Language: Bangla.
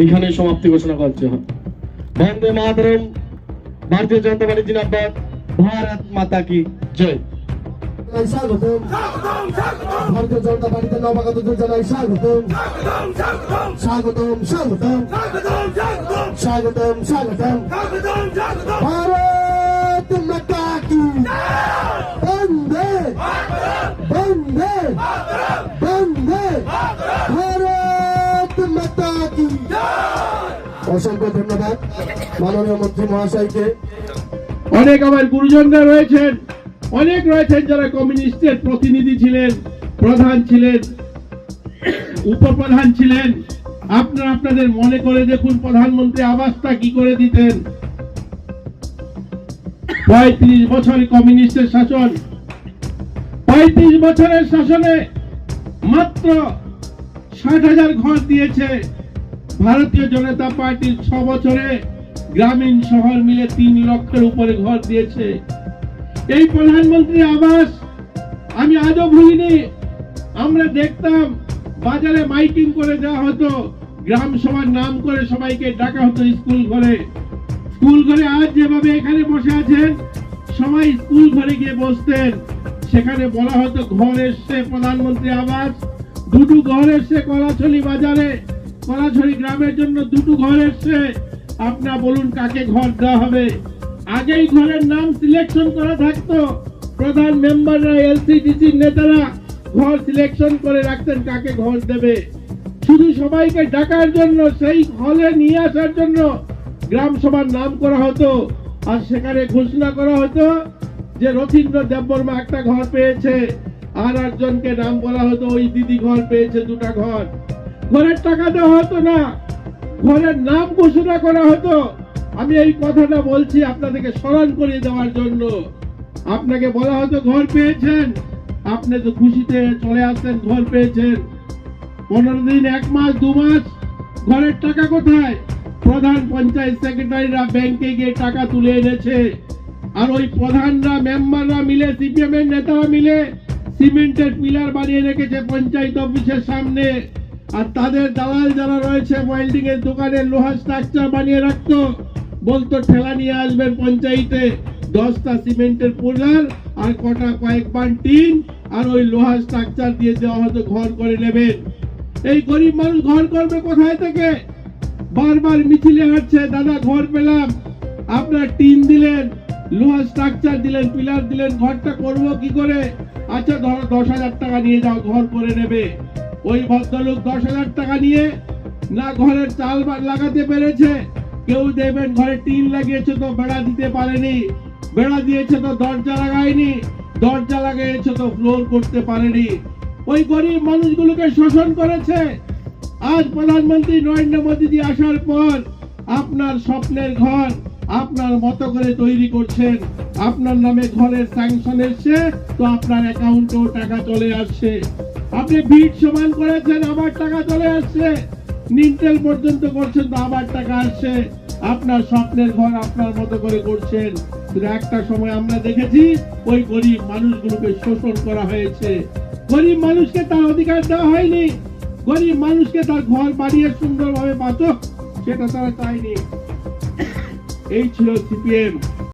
এখানে সমাপ্তি ঘোষণা করছে বন্দে মাতরম ভারতীয় জনতা পার্টি জিন্দাবাদ ভারত মাতা কি জয়। স্বাগতম। ভারতীয় জনতা পার্টিতে নবাগত জানাই স্বাগতম। স্বাগতম স্বাগতম। স্বাগতম স্বাগতম। ভারত মাতা কি বন্দে বন্দে বন্দে ভারত মাতা কি অসংখ্য ধন্যবাদ। মাননীয় মন্ত্রী মহাশয়কে। অনেক আমার গুরুজনরা রয়েছেন, অনেক রয়েছেন যারা কমিউনিস্টের প্রতিনিধি ছিলেন, প্রধান ছিলেন, উপপ্রধান ছিলেন। আপনারা আপনাদের মনে করে দেখুন প্রধানমন্ত্রী আবাসটা কি করে দিতেন। পঁয়ত্রিশ বছর কমিউনিস্টের শাসন। পঁয়ত্রিশ বছরের শাসনে মাত্র ষাট হাজার ঘর দিয়েছে। ভারতীয় জনতা পার্টির ছ বছরে গ্রামীণ শহর মিলে তিন লক্ষের উপরে ঘর দিয়েছে। এই প্রধানমন্ত্রী আবাস, আমি আজও ভুলিনি। আমরা দেখতাম বাজারে মাইকিং করে দেওয়া হতো, গ্রাম সভার নাম করে সবাইকে ডাকা হতো স্কুল ঘরে। স্কুল ঘরে আজ যেভাবে এখানে বসে আছেন, সবাই স্কুল ঘরে গিয়ে বসতেন। সেখানে বলা হতো, ঘর এসছে প্রধানমন্ত্রী আবাস, দুটো ঘর এসছে কলাছলি বাজারে। কলাছড়ি গ্রামের জন্য দুটো ঘর এসছে। আপনার বলুন কাকে ঘর দেওয়া হবে? আগেই ঘরের নাম সিলেকশন করা থাকতো। প্রধান মেম্বাররা এলসিডিসি নেতারা ঘর সিলেকশন করে রাখতেন কাকে ঘর দেবে। শুধু সবাইকে ডাকার জন্য, সেই হলে নিয়ে আসার জন্য গ্রাম সভার নাম করা হতো। আর সেখানে ঘোষণা করা হতো যে রথীন্দ্র দেববর্মা একটা ঘর পেয়েছে। আর একজনকে নাম বলা হতো, ওই দিদি ঘর পেয়েছে দুটা ঘর। ঘরের টাকা দেওয়া হতো না। ঘরের নাম ঘোষণা করা হতো। আমি এই কথাটা বলছি আপনাদেরকে স্মরণ করিয়ে দেওয়ার জন্য। আপনাকে বলা হতো, ঘর পেয়েছেন। আপনি তো খুশিতে চলে আসতেন, ঘর পেয়েছেন। পনেরো দিন, এক মাস, দু মাস, ঘরের টাকা কোথায়? প্রধান পঞ্চায়েত সেক্রেটারিরা ব্যাংকে গিয়ে টাকা তুলে এনেছে। আর ওই প্রধানরা, মেম্বাররা মিলে সিপিএম এর নেতারা মিলে সিমেন্টের পিলার বানিয়ে রেখেছে পঞ্চায়েত অফিসের সামনে। আর তাদের দালাল যারা রয়েছে ওয়েল্ডিং এর দোকানে লোহার স্ট্রাকচার বানিয়ে রাখতো। বলতো, ঠেলা নিয়ে আসবেন পঞ্চায়েতে। দশটা সিমেন্টের পিলার আর কটা কয়েক বান টিন আর ওই লোহার স্ট্রাকচার দিয়ে দেওয়া হয়তো ঘর করে নেবেন। এই গরিব মানুষ ঘর করবে কোথায় থেকে? বারবার মিছিলে হাঁটছে, দাদা, ঘর পেলাম। আপনার টিন দিলেন, লোহা স্ট্রাকচার দিলেন, পিলার দিলেন, ঘরটা করব কি করে? আচ্ছা ধরো দশ হাজার টাকা নিয়ে যাও, ঘর করে নেবে। ওই ভদ্রলোক দশ হাজার টাকা নিয়ে না ঘরের চাল লাগাতে পেরেছে। কেউ দেবেন ঘরে টিন লাগিয়েছে তো বেড়া দিতে পারেনি, বেড়া দিয়েছে তো দরজা লাগায়নি, দরজা লাগিয়েছে তো ফ্লোর করতে পারেনি। ওই গরিব মানুষগুলোকে শোষণ করেছে। আজ প্রধানমন্ত্রী নরেন্দ্র মোদীজি আসার পর আপনার স্বপ্নের ঘর আপনার মতো করে তৈরি করছেন। আপনার নামে ঘরের স্যাংশন এসছে, তো আপনার অ্যাকাউন্টেও টাকা চলে আসছে। আপনি ভিড় সমান করেছেন, আবার টাকা চলে আসছে। নিন্টেল পর্যন্ত করছেন তো আবার টাকা আসছে। আপনার স্বপ্নের ঘর আপনার মতো করে করছেন। একটা সময় আমরা দেখেছি, ওই গরিব মানুষগুলোকে শোষণ করা হয়েছে। গরিব মানুষকে তার অধিকার দেওয়া হয়নি। গরিব মানুষকে তার ঘর বানিয়ে সুন্দরভাবে বাঁচো সেটা তারা চায়নি। এই ছিল সিপিএম।